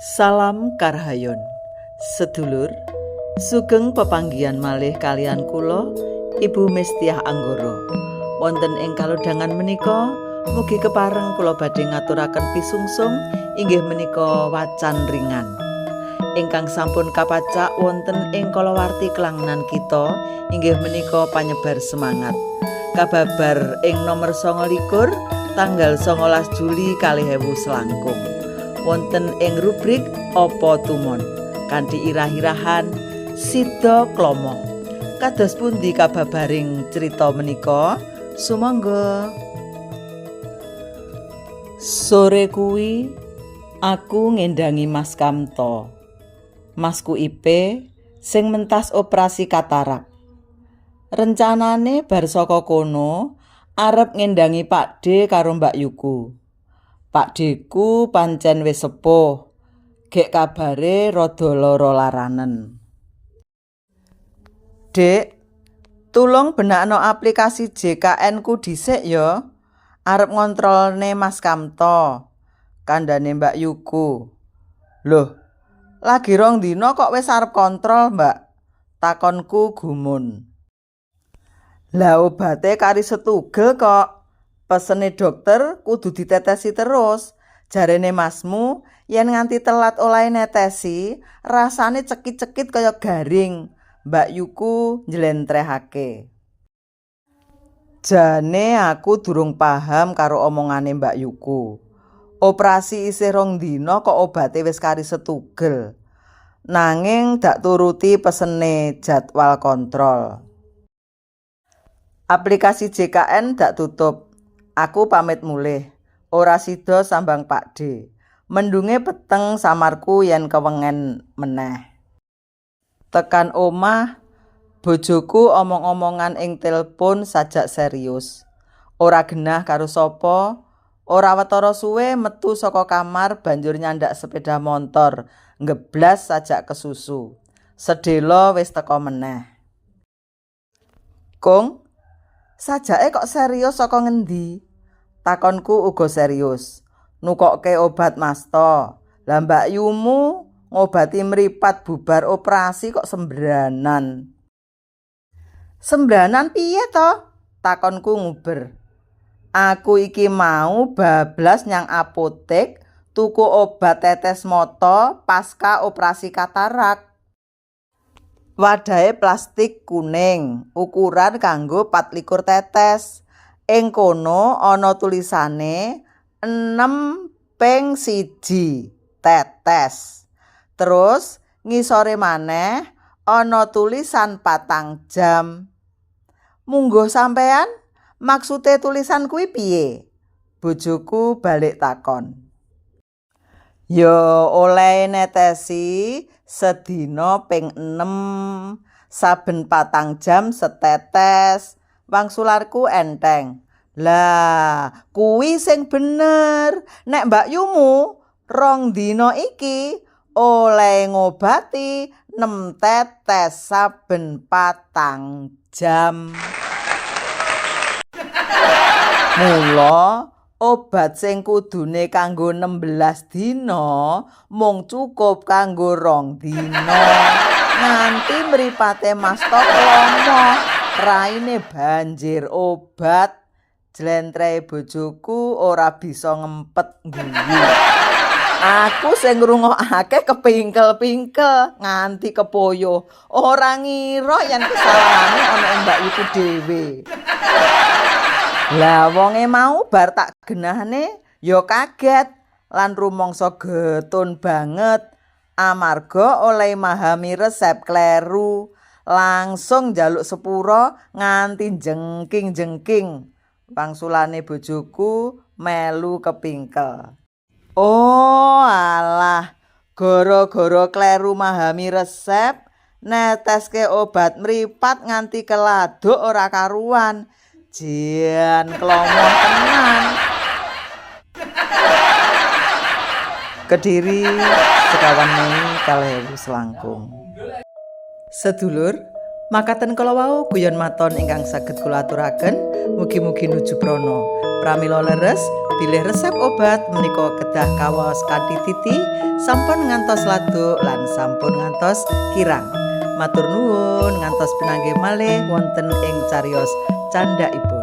Salam Karhayon. Sedulur Sugeng pepanggian malih kalian kula Ibu Mestiah Anggoro. Wonten ing kalodhangan menika mugi kepareng kula badhe ngaturaken pisungsung inggih menika wacan ringan. Ingkang sampun kapacak wonten ing kalawarti kelangenan kita inggih menika panyebar semangat. Kababar ing nomor 29 tanggal 19 Juli kalih ewu selangkung wonten ing rubrik opo tumon? Kanthi irah-irahan Sida Klomo kados pundi kababaring cerita menika? Sumangga. Sore kuwi aku ngendangi Mas Kamto Masku IP sing mentas operasi katarak. Rencanane bar saka kono arep ngendangi Pak D karo Mbak Yuku Pak Deku pancen wis sepuh. Gek kabare rada lara laranen. Dek, tulung benakno aplikasi JKN ku dhisik ya. Arep ngontrolne Mas Kamto. Kandane Mbak Yuku. Loh, lagi rong dino kok wis arep kontrol, Mbak? Takonku gumun. Lah obate kari setugel kok. Pesene dokter kudu ditetesi terus. Jarene Masmu, yen nganti telat oleh netesi, rasane cekit-cekit kaya garing. Mbak Yuku njlentrehake. Jane aku durung paham karo omongane Mbak Yuku. Operasi isih rong dina kok obate wis kari setugel. Nanging dak turuti pesene jadwal kontrol. Aplikasi JKN dak tutup. Aku pamit mulih. Ora sida sambang D. Mendunge peteng samarku yen kewengen meneh. Tekan omah, bojoku omong-omongan ing telepon sajak serius. Ora genah karo sapa, ora wetara suwe metu saka kamar banjur nyandak sepeda motor, ngeblas sajak kesusu. Sedelo wis teko meneh. Kong, sajake kok serius saka ngendi? Takonku uga serius. Nukokke obat Masto. Lah Mbak Yumu ngobati mripat bubar operasi kok sembranan. Sembranan piye to? Takonku nguber. Aku iki mau bablas nyang apotek tuku obat tetes moto pasca operasi katarak. Wadahe plastik kuning, ukuran kanggo 24 tetes. Ing kono ana tulisane 6 ping 1 tetes. Terus ngisore maneh ana tulisan patang jam. Munggo sampean maksude tulisan kuwi piye? Bojoku balik takon. Ya oleh netesi sedina ping 6 saben patang jam setetes. Wangsularku enteng. Lah, kuwi sing bener. Nek Mbak Yumu rong dina iki oleh ngobati 6 tetes saben patang jam. Mula obat sing kudune kanggo 16 dina mung cukup kanggo rong dina. Nanti mripate Mas Tok lomo. Raine banjir obat jlentreh bojoku ora bisa ngempet guyu aku sing ngrungokake kepingkel-pingkel nganti kepoyo ora ngira yen kesalahane ana mbak iku dhewe. Lah wonge mau bar tak genahne ya kaget. Lan rumangsa getun banget. Amarga oleh mahami resep kleru langsung jaluk sepuro nganti jengking-jengking. Pangsulane bojoku melu kepingkel. Oh alah, goro-goro kleru mahami resep, neteske obat mripat nganti keladuk ora karuan. Jian klomo tenan. Kediri sekawan Mei kalih selangkung. Sedulur, makaten kala wau guyon maton ingkang saged kula aturaken, mugi-mugi nuju prana. Pramila leres, Bilih resep obat menika kedah kawas kanthi titi sampun ngantos laduk lan sampun ngantos kirang. Matur nuwun ngantos pinanggih malih wonten ing cariyos candhaipun.